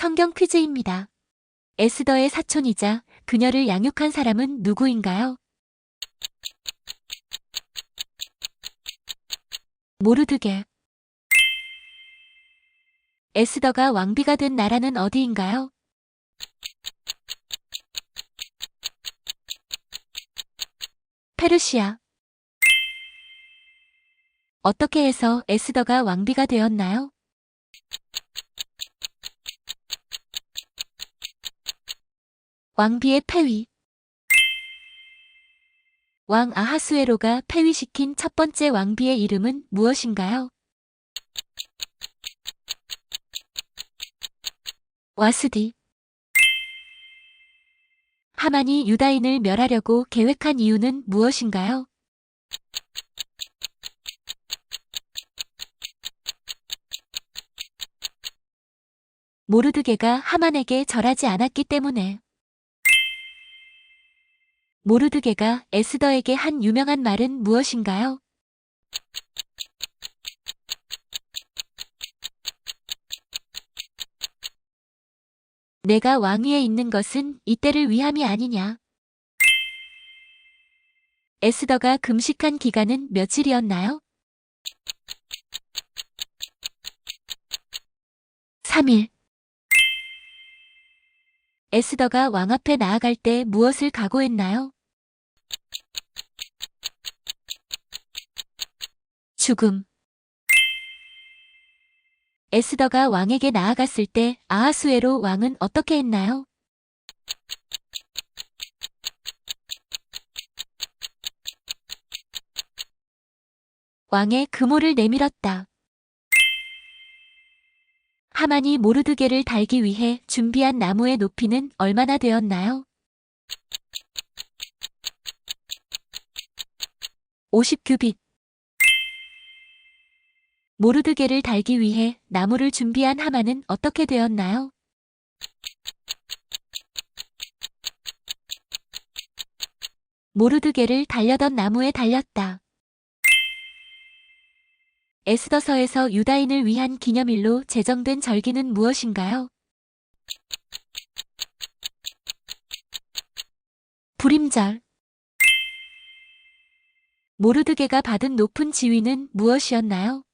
성경 퀴즈입니다. 에스더의 사촌이자 그녀를 양육한 사람은 누구인가요? 모르드게. 에스더가 왕비가 된 나라는 어디인가요? 페르시아. 어떻게 해서 에스더가 왕비가 되었나요? 왕비의 폐위. 왕 아하수에로가 폐위시킨 첫 번째 왕비의 이름은 무엇인가요? 와스디. 하만이 유다인을 멸하려고 계획한 이유는 무엇인가요? 모르드게가 하만에게 절하지 않았기 때문에. 모르드게가 에스더에게 한 유명한 말은 무엇인가요? 내가 왕위에 있는 것은 이때를 위함이 아니냐. 에스더가 금식한 기간은 며칠이었나요? 3일. 에스더가 왕 앞에 나아갈 때 무엇을 각오했나요? 죽음. 에스더가 왕에게 나아갔을 때 아하수에로 왕은 어떻게 했나요? 왕의 금호를 내밀었다. 하만이 모르드게를 달기 위해 준비한 나무의 높이는 얼마나 되었나요? 50규빗. 모르드게를 달기 위해 나무를 준비한 하만은 어떻게 되었나요? 모르드게를 달려던 나무에 달렸다. 에스더서에서 유다인을 위한 기념일로 제정된 절기는 무엇인가요? 불임절. 모르드게가 받은 높은 지위는 무엇이었나요?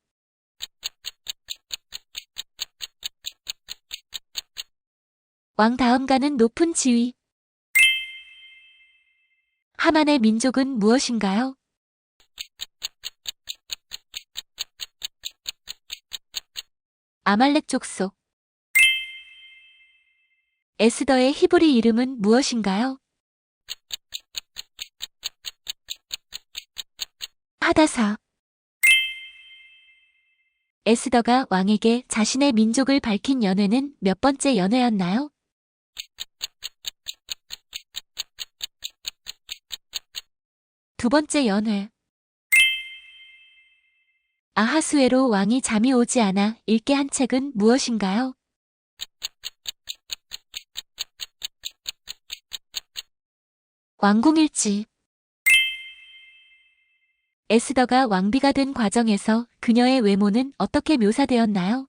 왕 다음 가는 높은 지위. 하만의 민족은 무엇인가요? 아말렉 족속. 에스더의 히브리 이름은 무엇인가요? 하다사. 에스더가 왕에게 자신의 민족을 밝힌 연회는 몇 번째 연회였나요? 두 번째 연회. 아하수에로 왕이 잠이 오지 않아 읽게 한 책은 무엇인가요? 왕궁일지. 에스더가 왕비가 된 과정에서 그녀의 외모는 어떻게 묘사되었나요?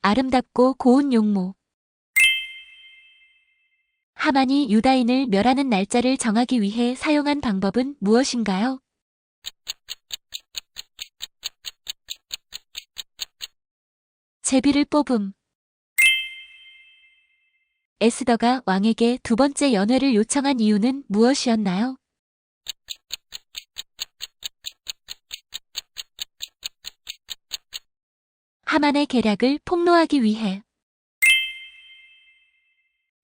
아름답고 고운 용모. 하만이 유다인을 멸하는 날짜를 정하기 위해 사용한 방법은 무엇인가요? 제비를 뽑음. 에스더가 왕에게 두 번째 연회를 요청한 이유는 무엇이었나요? 하만의 계략을 폭로하기 위해.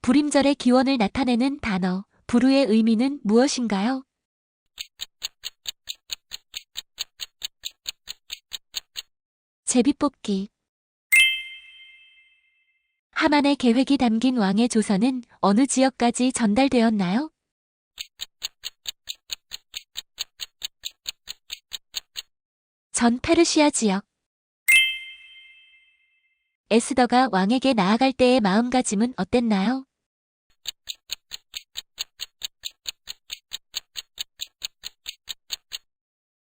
불임절의 기원을 나타내는 단어, 부르의 의미는 무엇인가요? 제비뽑기. 하만의 계획이 담긴 왕의 조서는 어느 지역까지 전달되었나요? 전 페르시아 지역. 에스더가 왕에게 나아갈 때의 마음가짐은 어땠나요?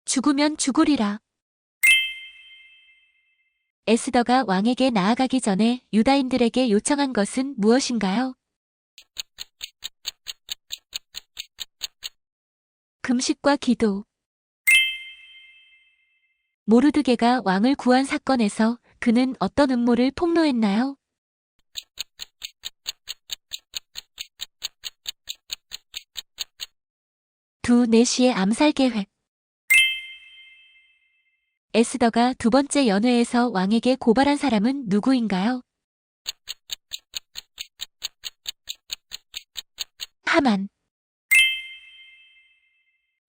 죽으면 죽으리라. 에스더가 왕에게 나아가기 전에 유다인들에게 요청한 것은 무엇인가요? 금식과 기도. 모르드게가 왕을 구한 사건에서 그는 어떤 음모를 폭로했나요? 두 내시의 암살 계획. 에스더가 두 번째 연회에서 왕에게 고발한 사람은 누구인가요? 하만.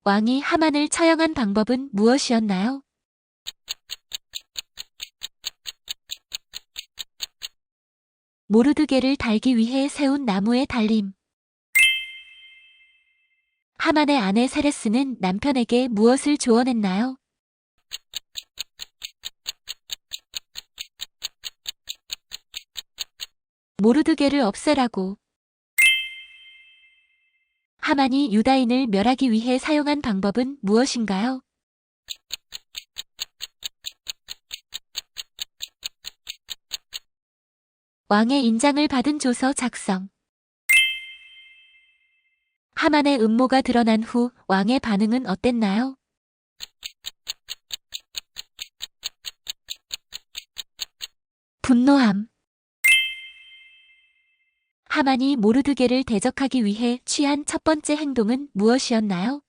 왕이 하만을 처형한 방법은 무엇이었나요? 모르드게를 달기 위해 세운 나무의 달림. 하만의 아내 세레스는 남편에게 무엇을 조언했나요? 모르드게를 없애라고. 하만이 유다인을 멸하기 위해 사용한 방법은 무엇인가요? 왕의 인장을 받은 조서 작성. 하만의 음모가 드러난 후 왕의 반응은 어땠나요? 분노함. 하만이 모르드게를 대적하기 위해 취한 첫 번째 행동은 무엇이었나요?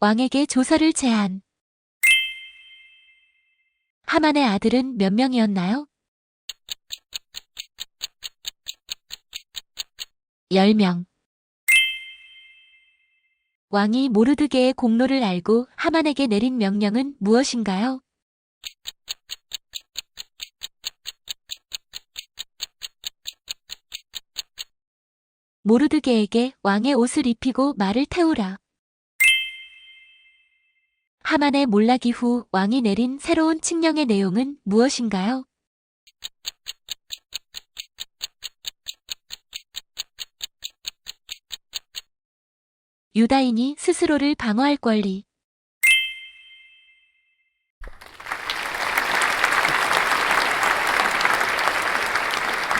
왕에게 조서를 제안. 하만의 아들은 몇 명이었나요? 10명. 왕이 모르드게의 공로를 알고 하만에게 내린 명령은 무엇인가요? 모르드게에게 왕의 옷을 입히고 말을 태우라. 하만의 몰락 이후 왕이 내린 새로운 칙령의 내용은 무엇인가요? 유다인이 스스로를 방어할 권리.